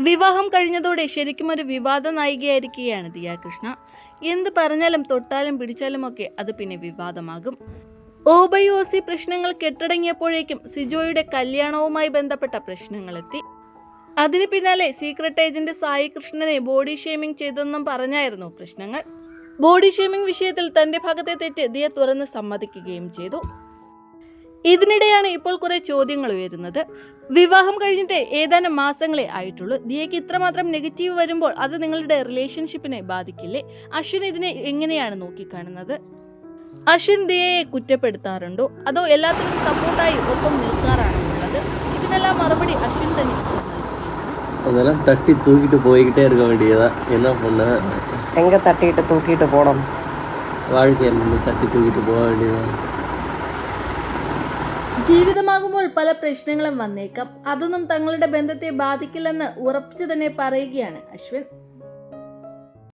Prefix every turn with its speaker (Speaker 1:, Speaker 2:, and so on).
Speaker 1: വിവാഹം കഴിഞ്ഞതോടെ ശരിക്കും ഒരു വിവാദ നായികയായിരിക്കുകയാണ് ദിയ കൃഷ്ണ എന്ത് പറഞ്ഞാലും തൊട്ടാലും പിടിച്ചാലും ഒക്കെ അത് പിന്നെ വിവാദമാകും. ഓബയോസി പ്രശ്നങ്ങൾ കെട്ടടങ്ങിയപ്പോഴേക്കും സിജോയുടെ കല്യാണവുമായി ബന്ധപ്പെട്ട പ്രശ്നങ്ങളെത്തി. അതിന് പിന്നാലെ സീക്രട്ട് ഏജന്റ് സായി കൃഷ്ണനെ ബോഡി ഷേമിംഗ് ചെയ്തെന്നും പറഞ്ഞായിരുന്നു പ്രശ്നങ്ങൾ. ബോഡി ഷേമിംഗ് വിഷയത്തിൽ തന്റെ ഭാഗത്തെ തെറ്റ് ദിയ തുറന്ന് സമ്മതിക്കുകയും ചെയ്തു. ഇതിനിടെയാണ് ഇപ്പോൾ കുറെ ചോദ്യങ്ങൾ ഉയരുന്നത് വിവാഹം കഴിഞ്ഞിട്ട് ഏതാനും മാസങ്ങളെ ആയിട്ടുള്ളൂ ദിയയ്ക്ക് ഇത്രമാത്രം നെഗറ്റീവ് വരുമ്പോൾ അത് നിങ്ങളുടെ റിലേഷൻഷിപ്പിനെ ബാധിക്കില്ലേ അശ്വിൻ ഇതിനെ എങ്ങനെയാണ് നോക്കിക്കാണുന്നത് അശ്വിൻ ദിയയെ കുറ്റപ്പെടുത്താറുണ്ടോ അതോ എല്ലാത്തിനും സപ്പോർട്ടായി ഒപ്പം നിൽക്കാറാണോ ഉള്ളത് ഇതിനെല്ലാം മറുപടി അശ്വിൻ തന്നെ ഇപ്പോൾ നൽകുകയാണ്.
Speaker 2: அதெல்லாம் தட்டி தூக்கிட்டு போய்கிட்டே இருக்க வேண்டியதா என்ன பண்ண
Speaker 3: எங்கே தட்டிட்டு தூக்கிட்டு போனோம்
Speaker 2: வாழ்க்கையில் இருந்து தட்டி தூக்கிட்டு போக வேண்டியதா
Speaker 1: ജീവിതമാകുമ്പോൾ പല പ്രശ്നങ്ങളും വന്നേക്കാം. അതൊന്നും തങ്ങളുടെ ബന്ധത്തെ ബാധിക്കില്ലെന്ന് ഉറപ്പിച്ചു തന്നെ പറയുകയാണ് അശ്വിൻ.